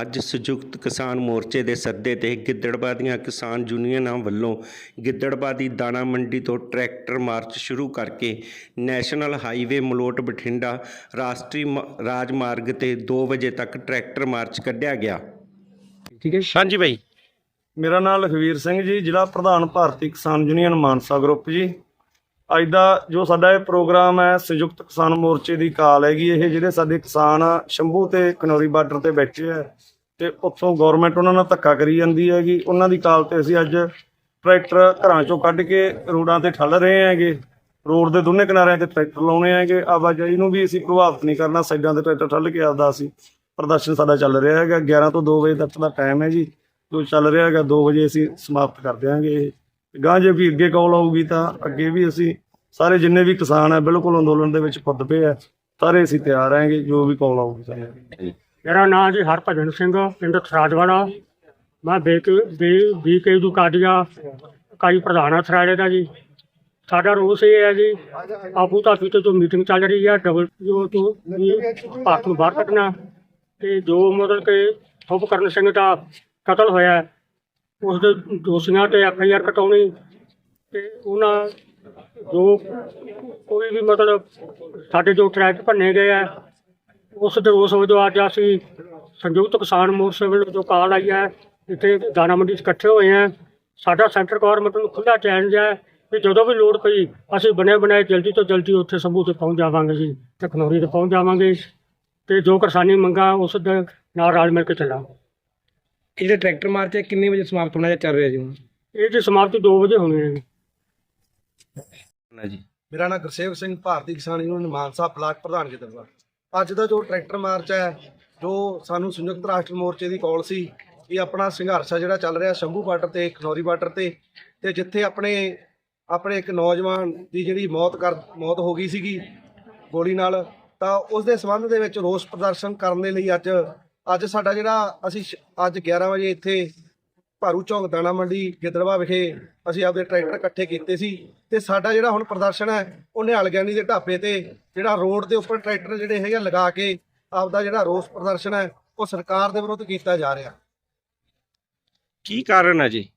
ਅੱਜ ਸੰਯੁਕਤ ਕਿਸਾਨ ਮੋਰਚੇ ਦੇ ਸੱਦੇ ਤੇ ਗਿੱਦੜਬਾਦੀਆਂ ਕਿਸਾਨ ਯੂਨੀਅਨਾਂ ਵੱਲੋਂ ਗਿੱਦੜਬਾਦੀ ਦਾਣਾ ਮੰਡੀ ਤੋਂ ਟਰੈਕਟਰ ਮਾਰਚ ਸ਼ੁਰੂ ਕਰਕੇ ਨੈਸ਼ਨਲ ਹਾਈਵੇ ਮਲੋਟ ਬਠਿੰਡਾ ਰਾਸ਼ਟਰੀ ਮ- ਰਾਜਮਾਰਗ ਤੇ 2 ਵਜੇ ਤੱਕ ਟਰੈਕਟਰ ਮਾਰਚ ਕੱਢਿਆ ਗਿਆ। ਠੀਕ ਹੈ ਹਾਂਜੀ ਬਾਈ। ਮੇਰਾ ਨਾਮ ਲਖਵੀਰ ਸਿੰਘ ਜੀ ਜ਼ਿਲ੍ਹਾ ਪ੍ਰਧਾਨ ਭਾਰਤੀ ਕਿਸਾਨ ਯੂਨੀਅਨ ਮਾਨਸਾ ਗਰੁੱਪ ਜੀ। ਅੱਜ ਦਾ ਜੋ ਸਾਡਾ ਇਹ ਪ੍ਰੋਗਰਾਮ ਹੈ, ਸੰਯੁਕਤ ਕਿਸਾਨ ਮੋਰਚੇ ਦੀ ਕਾਲ ਹੈਗੀ ਇਹ, ਜਿਹੜੇ ਸਾਡੇ ਕਿਸਾਨ ਸ਼ੰਭੂ ਤੇ ਕਨੌਰੀ ਬਾਰਡਰ ਤੇ ਬੈਠੇ ਆ ਤੇ ਉੱਥੋਂ ਗਵਰਨਮੈਂਟ ਉਹਨਾਂ ਨਾਲ ਧੱਕਾ ਕਰੀ ਜਾਂਦੀ ਹੈਗੀ। ਉਹਨਾਂ ਦੀ ਕਾਲ ਤੇ ਅਸੀਂ ਅੱਜ ਟਰੈਕਟਰ ਘਰਾਂ ਚੋਂ ਕੱਢ ਕੇ ਰੋਡਾਂ ਤੇ ਠੱਲ ਰਹੇ ਹੈਗੇ। ਰੋਡ ਦੇ ਦੋਨੇ ਕਿਨਾਰਿਆਂ ਤੇ ਟਰੈਕਟਰ ਲਾਉਣੇ ਹੈਗੇ। ਆਵਾਜਾਈ ਨੂੰ ਵੀ ਅਸੀਂ ਪ੍ਰਭਾਵਿਤ ਨਹੀਂ ਕਰਨਾ, ਸਾਈਡਾਂ ਤੇ ਟਰੈਕਟਰ ਠੱਲ ਕੇ ਆਪਦਾ ਅਸੀਂ ਪ੍ਰਦਰਸ਼ਨ ਸਾਡਾ ਚੱਲ ਰਿਹਾ ਹੈਗਾ। 11 ਤੋਂ 2 ਵਜੇ ਤੱਕ ਦਾ ਟਾਈਮ ਹੈ ਜੀ। ਜੋ ਚੱਲ ਰਿਹਾ ਹੈਗਾ 2 ਵਜੇ ਅਸੀਂ ਸਮਾਪਤ ਕਰ ਦਿਆਂਗੇ ਇਹ। ਗਾਂ ਜੇ ਵੀ ਅੱਗੇ ਕਾਲ ਆਊਗੀ ਤਾਂ ਅੱਗੇ ਵੀ ਅਸੀਂ ਸਾਰੇ ਜਿੰਨੇ ਵੀ ਕਿਸਾਨ ਹੈ ਬਿਲਕੁਲ ਅੰਦੋਲਨ ਦੇ ਵਿੱਚ ਖੁੱਦ ਪਏ ਆ ਸਾਰੇ ਅਸੀਂ ਤਿਆਰ ਹਾਂਗੇ ਜੋ ਵੀ ਕਾਲ ਆਊਗੀ ਸਾਨੂੰ। ਮੇਰਾ ਨਾਮ ਜੀ ਹਰਭਜਨ ਸਿੰਘ ਪਿੰਡ ਥਰਾਦਵਾਲਾ ਮੈਂ ਬੇਕ ਬੀ ਕੇ ਦੂ ਕਾਡੀਆ ਇਕਾਈ ਪ੍ਰਧਾਨ ਆ ਥਰਾੜੇ ਦਾ ਜੀ। ਸਾਡਾ ਰੋਸ ਇਹ ਹੈ ਜੀ ਆਪੂ ਤੇ ਜੋ ਮੀਟਿੰਗ ਚੱਲ ਰਹੀ ਹੈ ਡਬਲ ਜੋ ਤੋਂ ਵੀ ਭਾਰਤ ਨੂੰ ਬਾਹਰ ਕੱਢਣਾ ਤੇ ਜੋ ਮਤਲਬ ਕਿ ਠੁੱਪ ਕਰਨ ਸਿੰਘ ਦਾ ਕਤਲ ਹੋਇਆ ਉਸ ਦੇ ਦੋਸ਼ੀਆਂ ਤੇ ਐਫ ਆਈ ਆਰ ਕਟਾਉਣੀ ਤੇ ਉਹਨਾਂ ਜੋ ਕੋਈ ਵੀ ਮਤਲਬ ਸਾਡੇ ਜੋ ਟਰੈਕ ਭੰਨੇ ਗਏ ਆ ਉਸ ਦੇ ਰੋਸ ਵਜੋਂ ਅੱਜ ਅਸੀਂ ਸੰਯੁਕਤ ਕਿਸਾਨ ਮੋਰਚੇ ਵੱਲੋਂ ਜੋ ਕਾਲ ਆਈ ਹੈ ਇੱਥੇ ਦਾਣਾ ਮੰਡੀ 'ਚ ਇਕੱਠੇ ਹੋਏ ਹਾਂ ਸਾਡਾ ਸੈਂਟਰ ਗਵਰਨਮੈਂਟ ਨੂੰ ਖੁੱਲ੍ਹਾ ਚੈਲੰਜ ਹੈ ਕਿ ਜਦੋਂ ਵੀ ਲੋੜ ਪਈ ਅਸੀਂ ਬਣੇ ਬਣਾਏ ਜਲਦੀ ਤੋਂ ਜਲਦੀ ਉੱਥੇ ਸੰਭੂ ਤੇ ਪਹੁੰਚ ਜਾਵਾਂਗੇ ਜੀ ਤੇ ਖਨੌਰੀ ਤੇ ਪਹੁੰਚ ਜਾਵਾਂਗੇ। ਤੇ ਜੋ ਕਿਸਾਨੀ ਮੰਗਾਂ ਉਸ ਦੇ ਨਾਲ ਰਲ ਮਿਲ ਕੇ ਚੱਲਾਂਗੇ। ਇਹ ਜਿਹੜਾ ਟਰੈਕਟਰ ਮਾਰਚ ਕਿੰਨੇ ਵਜੇ ਸਮਾਪਤ ਹੋਣਾ ਜਾਂ ਚੱਲ ਰਿਹਾ ਜੀ ਹੁਣ? ਇਹ ਦੀ ਸਮਾਪਤੀ 2 ਵਜੇ ਹੋਣੀ ਹੈ ਜੀ। ਜੀ। ਮੇਰਾ ਨਾਮ ਗੁਰਸੇਵ ਸਿੰਘ, ਭਾਰਤੀ ਕਿਸਾਨ ਯੂਨੀਅਨ ਮਾਨਸਾ ਬਲਾਕ ਪ੍ਰਧਾਨ ਗਿੱਦੜਵਾ ਅੱਜ ਦਾ ਜੋ ਟਰੈਕਟਰ ਮਾਰਚ ਹੈ, ਜੋ ਸਾਨੂੰ ਸੰਯੁਕਤ ਰਾਸ਼ਟਰ ਮੋਰਚੇ ਦੀ ਕਾਲ ਸੀ, ਇਹ ਆਪਣਾ ਸੰਘਰਸ਼ ਆ ਜਿਹੜਾ ਚੱਲ ਰਿਹਾ ਸ਼ੰਭੂ ਬਾਰਡਰ ਤੇ, ਖਨੌਰੀ ਬਾਰਡਰ ਤੇ। ਤੇ ਜਿੱਥੇ ਆਪਣੇ ਆਪਣੇ ਇੱਕ ਨੌਜਵਾਨ ਦੀ ਜਿਹੜੀ ਮੌਤ ਕਰ, ਮੌਤ ਹੋ ਗਈ ਸੀਗੀ ਗੋਲੀ ਨਾਲ, ਤਾਂ ਉਸ ਦੇ ਸੰਬੰਧ ਦੇ ਵਿੱਚ ਰੋਸ ਪ੍ਰਦਰਸ਼ਨ ਕਰਨ ਦੇ ਲਈ ਅੱਜ ਅੱਜ ਸਾਡਾ ਜਿਹੜਾ ਅਸੀਂ ਸ਼- ਅੱਜ 11 ਵਜੇ ਇੱਥੇ ਭਾਰੂ ਚੌਂਕ ਦਾਣਾ ਮੰਡੀ ਗਿੱਦੜਵਾ ਵਿਖੇ ਅਸੀਂ ਆਪਦੇ ਟਰੈਕਟਰ ਇਕੱਠੇ ਕੀਤੇ ਸੀ ਤੇ ਸਾਡਾ ਜਿਹੜਾ ਹੁਣ ਪ੍ਰਦਰਸ਼ਨ ਹੈ ਉਹ ਨਿਹਾਲ ਗਿਆਨੀ ਦੇ ਢਾਬੇ ਤੇ ਜਿਹੜਾ ਰੋਡ ਦੇ ਉੱਪਰ ਟਰੈਕਟਰ ਜਿਹੜੇ ਹੈਗੇ ਲਗਾ ਕੇ ਆਪਦਾ ਜਿਹੜਾ ਰੋਸ ਪ੍ਰਦਰਸ਼ਨ ਹੈ ਉਹ ਸਰਕਾਰ ਦੇ ਵਿਰੁੱਧ ਕੀਤਾ ਜਾ ਰਿਹਾ। ਕੀ ਕਾਰਨ ਹੈ ਜੀ?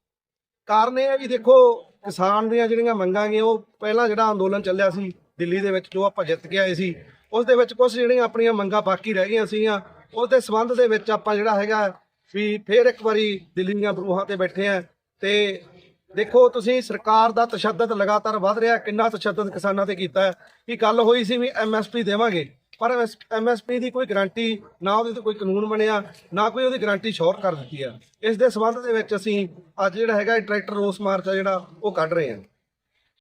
ਕਾਰਨ ਇਹ ਹੈ ਵੀ ਦੇਖੋ ਕਿਸਾਨ ਦੀਆਂ ਜਿਹੜੀਆਂ ਮੰਗਾਂ ਨੇ ਉਹ ਪਹਿਲਾਂ ਜਿਹੜਾ ਅੰਦੋਲਨ ਚੱਲਿਆ ਸੀ ਦਿੱਲੀ ਦੇ ਵਿੱਚ ਜੋ ਆਪਾਂ ਜਿੱਤ ਕੇ ਆਏ ਸੀ ਉਸ ਦੇ ਵਿੱਚ ਕੁਝ ਜਿਹੜੀਆਂ ਆਪਣੀਆਂ ਮੰਗਾਂ ਬਾਕੀ ਰਹਿ ਗਈਆਂ ਸੀਗੀਆਂ ਉਸ ਦੇ ਸੰਬੰਧ ਦੇ ਵਿੱਚ ਆਪਾਂ ਜਿਹੜਾ ਹੈਗਾ ਵੀ ਫੇਰ ਇੱਕ ਵਾਰੀ ਦਿੱਲੀ ਦੀਆਂ ਬਰੂਹਾਂ ਤੇ ਬੈਠੇ ਆ ਤੇ ਦੇਖੋ ਤੁਸੀਂ ਸਰਕਾਰ ਦਾ ਤਸ਼ੱਦਦ ਲਗਾਤਾਰ ਵੱਧ ਰਿਹਾ, ਕਿੰਨਾ ਤਸ਼ੱਦਦ ਕਿਸਾਨਾਂ ਤੇ ਕੀਤਾ ਹੈ। ਕਿ ਗੱਲ ਹੋਈ ਸੀ ਵੀ ਐਮਐਸਪੀ ਦੇਵਾਂਗੇ, ਪਰ ਐਮਐਸਪੀ ਦੀ ਕੋਈ ਗਾਰੰਟੀ, ਨਾ ਉਹਦੇ ਤੇ ਕੋਈ ਕਾਨੂੰਨ ਬਣਿਆ, ਨਾ ਕੋਈ ਉਹਦੀ ਗਾਰੰਟੀ ਸ਼ੋਰ ਕਰ ਦਿੱਤੀ ਆ। ਇਸ ਦੇ ਸੰਬੰਧ ਦੇ ਵਿੱਚ ਅਸੀਂ ਅੱਜ ਜਿਹੜਾ ਹੈਗਾ ਟਰੈਕਟਰ ਰੋਸ ਮਾਰਚ ਆ ਜਿਹੜਾ, ਉਹ ਕੱਢ ਰਹੇ ਹਾਂ।